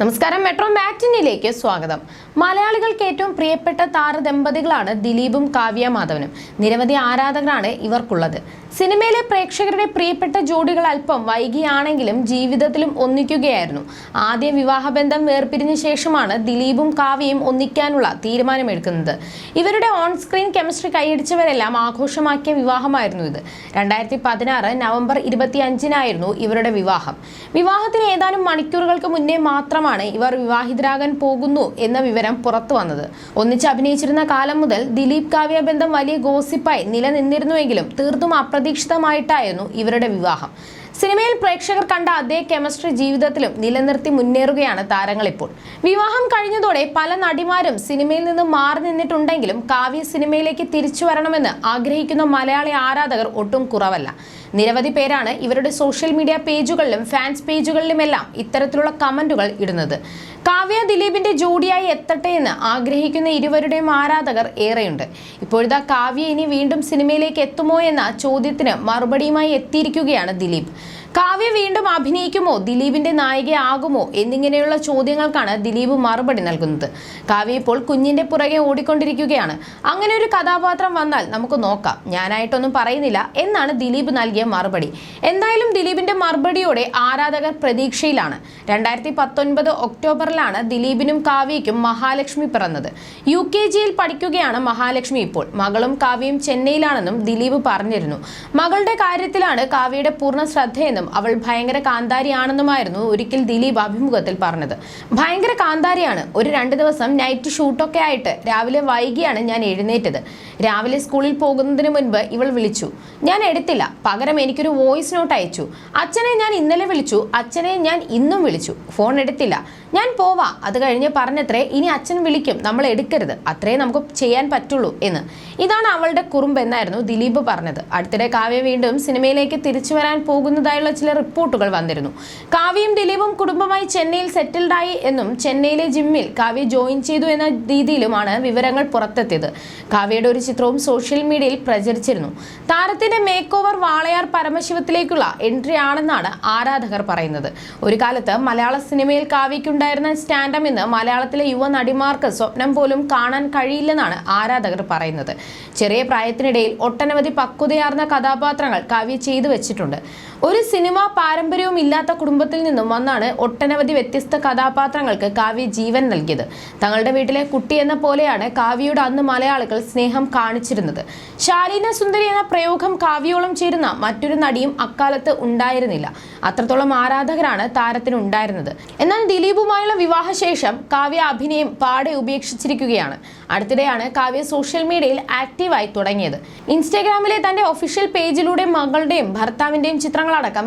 നമസ്കാരം. മെട്രോ മാറ്റിനിലേക്ക് സ്വാഗതം. മലയാളികൾക്ക് ഏറ്റവും പ്രിയപ്പെട്ട താരദമ്പതികളാണ് ദിലീപും കാവ്യ മാധവനും. നിരവധി ആരാധകരാണ് ഇവർക്കുള്ളത്. സിനിമയിലെ പ്രേക്ഷകരുടെ പ്രിയപ്പെട്ട ജോഡികൾ അല്പം വൈകിയാണെങ്കിലും ജീവിതത്തിലും ഒന്നിക്കുകയായിരുന്നു. ആദ്യ വിവാഹബന്ധം വേർപിരിഞ്ഞ ശേഷമാണ് ദിലീപും കാവ്യയും ഒന്നിക്കാനുള്ള തീരുമാനമെടുക്കുന്നത്. ഇവരുടെ ഓൺ സ്ക്രീൻ കെമിസ്ട്രി കൈയടിച്ചവരെല്ലാം ആഘോഷമാക്കിയ വിവാഹമായിരുന്നു ഇത്. രണ്ടായിരത്തി പതിനാറ് നവംബർ ഇരുപത്തി അഞ്ചിനായിരുന്നു ഇവരുടെ വിവാഹം. വിവാഹത്തിന് ഏതാനും മണിക്കൂറുകൾക്ക് മുന്നേ മാത്രമാണ് ഇവർ വിവാഹിതരാകാൻ പോകുന്നു എന്ന വിവരം പുറത്തു വന്നത്. ഒന്നിച്ച് അഭിനയിച്ചിരുന്ന കാലം മുതൽ ദിലീപ് കാവ്യ ബന്ധം വലിയ ഗോസിപ്പായി നിലനിന്നിരുന്നുവെങ്കിലും തീർത്തും അപ്രതീക്ഷിതമായിട്ടായിരുന്നു ഇവരുടെ വിവാഹം. സിനിമയിൽ പ്രേക്ഷകർ കണ്ട അതേ കെമിസ്ട്രി ജീവിതത്തിലും നിലനിർത്തി മുന്നേറുകയാണ് താരങ്ങൾ ഇപ്പോൾ. വിവാഹം കഴിഞ്ഞതോടെ പല നടിമാരും സിനിമയിൽ നിന്ന് മാറി നിന്നിട്ടുണ്ടെങ്കിലും കാവ്യ സിനിമയിലേക്ക് തിരിച്ചു വരണമെന്ന് ആഗ്രഹിക്കുന്ന മലയാളി ആരാധകർ ഒട്ടും കുറവല്ല. നിരവധി പേരാണ് ഇവരുടെ സോഷ്യൽ മീഡിയ പേജുകളിലും ഫാൻസ് പേജുകളിലുമെല്ലാം ഇത്തരത്തിലുള്ള കമന്റുകൾ ഇടുന്നത്. കാവ്യ ദിലീപിന്റെ ജോഡിയായി എത്തട്ടെ എന്ന് ആഗ്രഹിക്കുന്ന ഇരുവരുടെയും ആരാധകർ ഏറെയുണ്ട്. ഇപ്പോഴത്തെ കാവ്യ ഇനി വീണ്ടും സിനിമയിലേക്ക് എത്തുമോ എന്ന ചോദ്യത്തിന് മറുപടിയുമായി എത്തിയിരിക്കുകയാണ് ദിലീപ്. കാവ്യ വീണ്ടും അഭിനയിക്കുമോ? ദിലീപിന്റെ നായികയാകുമോ എന്നിങ്ങനെയുള്ള ചോദ്യങ്ങൾക്കാണ് ദിലീപ് മറുപടി നൽകുന്നത്. കാവ്യ ഇപ്പോൾ കുഞ്ഞിന്റെ പുറകെ ഓടിക്കൊണ്ടിരിക്കുകയാണ്. അങ്ങനെ ഒരു കഥാപാത്രം വന്നാൽ നമുക്ക് നോക്കാം. ഞാനായിട്ടൊന്നും പറയുന്നില്ല എന്നാണ് ദിലീപ് നൽകിയ മറുപടി. എന്തായാലും ദിലീപിന്റെ മറുപടിയോടെ ആരാധകർ പ്രതീക്ഷയിലാണ്. രണ്ടായിരത്തി പത്തൊൻപത് ഒക്ടോബറിലാണ് ദിലീപിനും കാവ്യയ്ക്കും മഹാലക്ഷ്മി പിറന്നത്. യു കെ ജിയിൽ പഠിക്കുകയാണ് മഹാലക്ഷ്മി ഇപ്പോൾ. മകളും കാവ്യയും ചെന്നൈയിലാണെന്നും ദിലീപ് പറഞ്ഞിരുന്നു. മകളുടെ കാര്യത്തിലാണ് കാവ്യയുടെ പൂർണ ശ്രദ്ധയെന്നും അവൾ ഭയങ്കര കാന്താരിയാണെന്നുമായിരുന്നു ഒരിക്കൽ ദിലീപ് അഭിമുഖത്തിൽ പറഞ്ഞത്. ഭയങ്കര കാന്താരിയാണ്. ഒരു രണ്ട് ദിവസം നൈറ്റ് ഷൂട്ടൊക്കെ ആയിട്ട് രാവിലെ വൈകിയാണ് ഞാൻ എഴുന്നേറ്റത്. രാവിലെ സ്കൂളിൽ പോകുന്നതിന് മുൻപ് ഇവൾ വിളിച്ചു. ഞാൻ എടുത്തില്ല. പകരം എനിക്കൊരു വോയിസ് നോട്ട് അയച്ചു. അച്ഛനെ ഞാൻ ഇന്നലെ വിളിച്ചു. അച്ഛനെ ഞാൻ ഇന്നും വിളിച്ചു. ഫോൺ എടുത്തില്ല. ഞാൻ പോവാ. അത് കഴിഞ്ഞ് പറഞ്ഞത്രേ ഇനി അച്ഛൻ വിളിക്കും. നമ്മൾ എടുക്കരുത്. അത്രേ നമുക്ക് ചെയ്യാൻ പറ്റുള്ളൂ എന്ന്. ഇതാണ് അവളുടെ കുറുമ്പ് എന്നായിരുന്നു ദിലീപ് പറഞ്ഞത്. അടുത്തിടെ കാവ്യ വീണ്ടും സിനിമയിലേക്ക് തിരിച്ചു വരാൻ പോകുന്നതായുള്ള ചില റിപ്പോർട്ടുകൾ വന്നിരുന്നു. കാവ്യയും ദിലീപും കുടുംബമായി ചെന്നൈയിൽ സെറ്റിൽഡായി എന്നും ചെന്നൈയിലെ ജിമ്മിൽ കാവ്യ ജോയിൻ ചെയ്തു എന്ന രീതിയിലുമാണ് വിവരങ്ങൾ പുറത്തെത്തിയത്. കാവ്യയുടെ ഒരു ചിത്രവും സോഷ്യൽ മീഡിയയിൽ പ്രചരിച്ചിരുന്നു. താരത്തിന്റെ മേക്ക് ഓവർ വാളയാർ പരമശിവത്തിലേക്കുള്ള എൻട്രി ആണെന്നാണ് ആരാധകർ പറയുന്നത്. ഒരു കാലത്ത് മലയാള സിനിമയിൽ കാവ്യയ്ക്കുണ്ടായിരുന്ന സ്റ്റാൻഡം ഇന്ന് മലയാളത്തിലെ യുവ നടിമാർക്ക് സ്വപ്നം പോലും കാണാൻ കഴിയില്ലെന്നാണ് ആരാധകർ പറയുന്നത്. ചെറിയ പ്രായത്തിനിടയിൽ ഒട്ടനവധി പക്വതയാർന്ന കഥാപാത്രങ്ങൾ കാവ്യ ചെയ്തു വെച്ചിട്ടുണ്ട്. ഒരു സിനിമാ പാരമ്പര്യവും ഇല്ലാത്ത കുടുംബത്തിൽ നിന്നും വന്നാണ് ഒട്ടനവധി വ്യത്യസ്ത കഥാപാത്രങ്ങൾക്ക് കാവ്യ ജീവൻ നൽകിയത്. തങ്ങളുടെ വീട്ടിലെ കുട്ടി എന്ന പോലെയാണ് കാവ്യയുടെ അന്ന് മലയാളികൾ സ്നേഹം കാണിച്ചിരുന്നത്. ശാലീന സുന്ദരി എന്ന പ്രയോഗം കാവ്യോളം ചേരുന്ന മറ്റൊരു നടിയും അക്കാലത്ത് ഉണ്ടായിരുന്നില്ല. അത്രത്തോളം ആരാധകരാണ് താരത്തിന് ഉണ്ടായിരുന്നത് എന്നാൽ ദിലീപുമായുള്ള വിവാഹശേഷം കാവ്യ അഭിനയം പാടെ ഉപേക്ഷിച്ചിരിക്കുകയാണ്. അടുത്തിടെയാണ് കാവ്യ സോഷ്യൽ മീഡിയയിൽ ആക്റ്റീവായി തുടങ്ങിയത്. ഇൻസ്റ്റാഗ്രാമിലെ തന്റെ ഒഫീഷ്യൽ പേജിലൂടെ മകളുടെയും ഭർത്താവിന്റെയും ചിത്രങ്ങളടക്കം